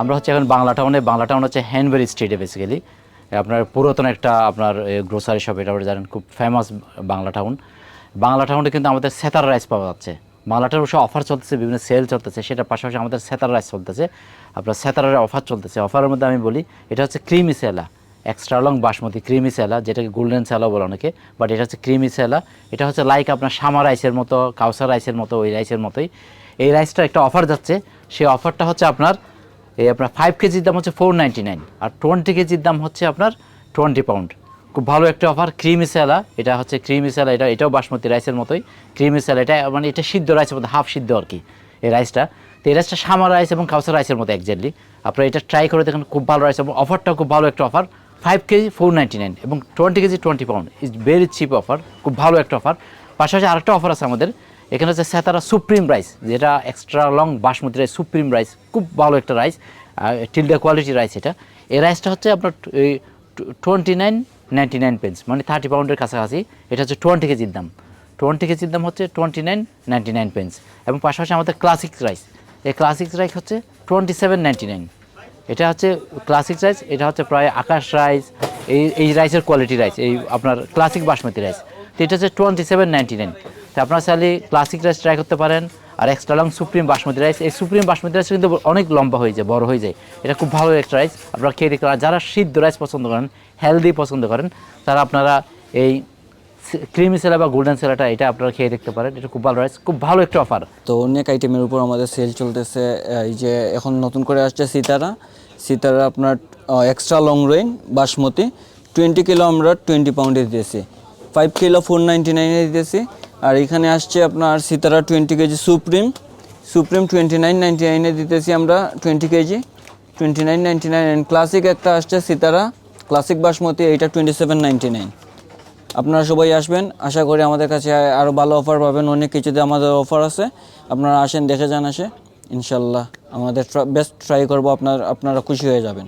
আমরা হচ্ছে এখন বাংলা টাউনে বাংলা টাউন হচ্ছে হ্যান্ডবেরি স্ট্রিটে বেসিক্যালি আপনার পুরাতন একটা আপনার গ্রোসারি শপ এটা জানেন, খুব ফেমাস বাংলা টাউন বাংলা টাউনে কিন্তু আমাদের সেতার রাইস পাওয়া যাচ্ছে। বাংলা টাউন অফার চলতেছে, বিভিন্ন সেল চলতেছে, সেটার পাশাপাশি আমাদের সেতার রাইস চলতেছে। আপনার সেতারের অফার চলতেছে। অফারের মধ্যে আমি বলি, এটা হচ্ছে creamy sella extra long basmati creamy sella যেটাকে গোল্ডেন সেলা বলে অনেকে বাট এটা হচ্ছে ক্রিমি সেলা এটা হচ্ছে লাইক আপনার সামা রাইসের মতো কাউসার রাইসের মতো, ওই রাইসের মতোই। এই রাইসটা একটা অফার যাচ্ছে, সেই অফারটা হচ্ছে আপনার এই আপনার ফাইভ কেজির দাম হচ্ছে ফোর নাইনটি নাইন আর টোয়েন্টি কেজির দাম হচ্ছে আপনার টোয়েন্টি পাউন্ড খুব ভালো একটা অফার ক্রিমি স্যালা এটা হচ্ছে ক্রিমি স্যালা এটা এটাও বাসমতি রাইসের মতোই। ক্রিমি স্যালা এটা মানে এটা সিদ্ধ রাইসের মতো হাফ সিদ্ধ আর কি, এই রাইসটা তো এই রাইসটা সামার রাইস এবং কাউসার রাইসের মতো একজাক্টলি আপনারা এটা ট্রাই করে দেখেন, খুব ভালো রাইস এবং অফারটাও খুব ভালো একটা offer five KG four ninety nine এবং twenty KG twenty pound is very cheap offer খুব ভালো একটা অফার পাশাপাশি আরেকটা অফার আছে আমাদের এখানে হচ্ছে সেতারা সুপ্রিম রাইস, যেটা extra long basmati rice supreme rice, খুব ভালো একটা রাইস টিলডা কোয়ালিটি রাইস এটা। এই রাইসটা হচ্ছে আপনার twenty nine ninety nine pence মানে থার্টি পাউন্ডের কাছাকাছি। এটা হচ্ছে টোয়েন্টি কেজির দাম। টোয়েন্টি কেজির দাম হচ্ছে twenty nine ninety nine pence এবং পাশাপাশি আমাদের ক্লাসিক রাইস এই ক্লাসিক রাইস হচ্ছে টোয়েন্টি সেভেন নাইনটি নাইন এটা হচ্ছে ক্লাসিক রাইস এটা হচ্ছে প্রায় আকাশ রাইস এই এই রাইসের কোয়ালিটি রাইস এই আপনার ক্লাসিক বাসমতি রাইস তো এটা হচ্ছে টোয়েন্টি সেভেন নাইনটি নাইন তো আপনারা চাইলে ক্লাসিক রাইস ট্রাই করতে পারেন, আর extra long supreme basmati rice এই সুপ্রিম বাসমতি রাইস কিন্তু অনেক লম্বা হয়ে যায়, বড় হয়ে যায়। এটা খুব ভালো একটা রাইস আপনারা খেয়ে দেখতে পারেন, যারা সিদ্ধ রাইস পছন্দ করেন হেলদি পছন্দ করেন, তারা আপনারা এই ক্রিমি সেলা বা গোল্ডেন সেলাটা এটা আপনারা খেয়ে দেখতে পারেন। এটা খুব ভালো রাইস খুব ভালো একটা অফার তো অনেক আইটেমের উপর আমাদের সেল চলতেছে এই যে এখন নতুন করে আসছে সিতারা সিতারা আপনার extra long range basmati. Twenty kilo আমরা টোয়েন্টি পাউন্ডে দিতেছি। ফাইভ কিলো ফোর নাইনটি নাইনে দিতেছি। আর এখানে আসছে আপনার Sitara twenty KG supreme. Supreme twenty nine নাইনে দিতেছি আমরা twenty KG. Twenty nine nine classic একটা আসছে সিতারা। ক্লাসিক বাসমতি, এইটা টোয়েন্টি সেভেন নাইন আপনারা সবাই আসবেন, আশা করি আমাদের কাছে আরও ভালো অফার পাবেন। অনেক কিছুতে আমাদের অফার আছে। আপনারা আসেন, দেখে যান আসে। ইনশাল্লাহ আমাদের বেস্ট ট্রাই করব, আপনার, আপনারা খুশি হয়ে যাবেন।